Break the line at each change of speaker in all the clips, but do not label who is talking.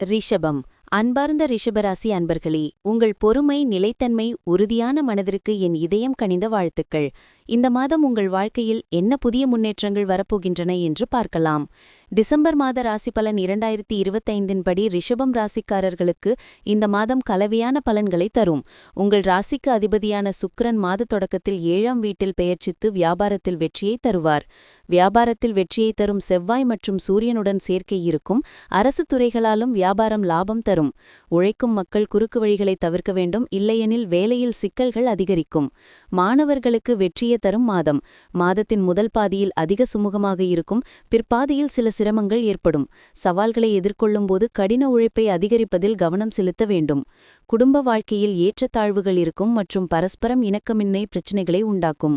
ரிஷபம் அன்பார்ந்த ரிஷபராசி அன்பர்களே உங்கள் பொறுமை நிலைத்தன்மை உறுதியான மனதிற்கு என் இதயம் கனிந்த வாழ்த்துக்கள். இந்த மாதம் உங்கள் வாழ்க்கையில் என்ன புதிய முன்னேற்றங்கள் வரப்போகின்றன என்று பார்க்கலாம். டிசம்பர் மாத ராசி பலன் இரண்டாயிரத்தி இருபத்தைந்தின் படி ரிஷபம் ராசிக்காரர்களுக்கு இந்த மாதம் கலவையான பலன்களை தரும். உங்கள் ராசிக்கு அதிபதியான சுக்ரன் மாத தொடக்கத்தில் ஏழாம் வீட்டில் பெயர்ச்சித்து வியாபாரத்தில் வெற்றியை தருவார். வியாபாரத்தில் வெற்றியை தரும் செவ்வாய் மற்றும் சூரியனுடன் சேர்க்கை இருக்கும். அரசு துறைகளாலும் வியாபாரம் லாபம் தரும். உழைக்கும் மக்கள் குறுக்கு வழிகளை தவிர்க்க வேண்டும். இல்லையெனில் வேலையில் சிக்கல்கள் அதிகரிக்கும். மாணவர்களுக்கு வெற்றியை தரும் மாதம். மாதத்தின் முதல் பாதியில் அதிக சுமூகமாக இருக்கும். பிற்பாதியில் சில சிரமங்கள் ஏற்படும். சவால்களை எதிர்கொள்ளும் போது கடின உழைப்பை அதிகரிப்பதில் கவனம் செலுத்த வேண்டும். குடும்ப வாழ்க்கையில் ஏற்றத்தாழ்வுகள் இருக்கும் மற்றும் பரஸ்பரம் இணக்கமின்மை பிரச்சினைகளை உண்டாக்கும்.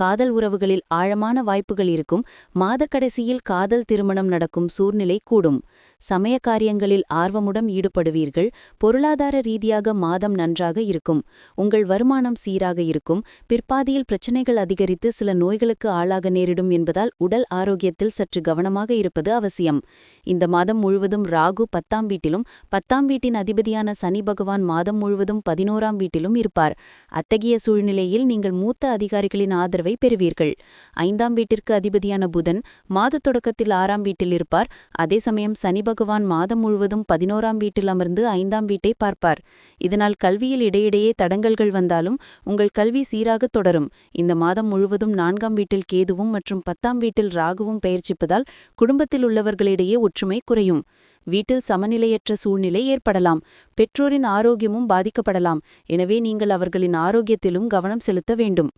காதல் உறவுகளில் ஆழமான வாய்ப்புகள் இருக்கும். மாதக்கடைசியில் காதல் திருமணம் நடக்கும் சூழ்நிலை கூடும். சமய காரியங்களில் ஆர்வமுடன் ஈடுபடுவீர்கள். பொருளாதார ரீதியாக மாதம் நன்றாக இருக்கும். உங்கள் வருமானம் சீராக இருக்கும். பிற்பாதியில் பிரச்சினைகள் அதிகரித்து சில நோய்களுக்கு ஆளாக நேரிடும் என்பதால் உடல் ஆரோக்கியத்தில் சற்று கவனமாக இருப்பது அவசியம். இந்த மாதம் முழுவதும் ராகு பத்தாம் வீட்டிலும் பத்தாம் வீட்டின் அதிபதியான சனி பகவான் மாதம் முழுவதும் பதினோராம் வீட்டிலும் இருப்பார். அத்தகைய சூழ்நிலையில் நீங்கள் மூத்த அதிகாரிகளின் ஆதரவை பெறுவீர்கள். ஐந்தாம் வீட்டிற்கு அதிபதியான புதன் மாத தொடக்கத்தில் ஆறாம் வீட்டில் இருப்பார். அதே சமயம் சனி பகவான் மாதம் முழுவதும் பதினோராம் வீட்டில் அமர்ந்து ஐந்தாம் வீட்டை பார்ப்பார். இதனால் கல்வியில் இடையிடையே தடங்கல்கள் வந்தாலும் உங்கள் கல்வி சீராக தொடரும். இந்த மாதம் முழுவதும் நான்காம் வீட்டில் கேதுவும் மற்றும் பத்தாம் வீட்டில் ராகுவும் பெயர்ச்சிப்பதால் குடும்பத்தில் உள்ளவர்களிடையே ஒற்றுமை குறையும். வீட்டில் சமநிலையற்ற சூழ்நிலை ஏற்படலாம். பெற்றோரின் ஆரோக்கியமும் பாதிக்கப்படலாம். எனவே நீங்கள் அவர்களின் ஆரோக்கியத்திலும் கவனம் செலுத்த வேண்டும்.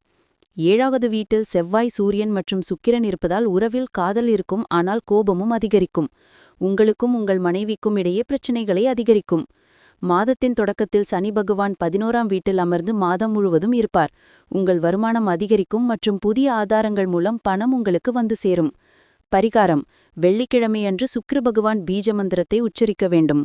ஏழாவது வீட்டில் செவ்வாய் சூரியன் மற்றும் சுக்கிரன் இருப்பதால் உறவில் காதல் இருக்கும் ஆனால் கோபமும் அதிகரிக்கும். உங்களுக்கும் உங்கள் மனைவிக்கும் இடையே பிரச்சினைகளை அதிகரிக்கும். மாதத்தின் தொடக்கத்தில் சனி பகவான் பதினோராம் வீட்டில் அமர்ந்து மாதம் முழுவதும் இருப்பார். உங்கள் வருமானம் அதிகரிக்கும் மற்றும் புதிய ஆதாரங்கள் மூலம் பணம் உங்களுக்கு வந்து சேரும். பரிகாரம் வெள்ளிக்கிழமையன்று சுக்கிர பகவான் பீஜ மந்திரத்தை உச்சரிக்க வேண்டும்.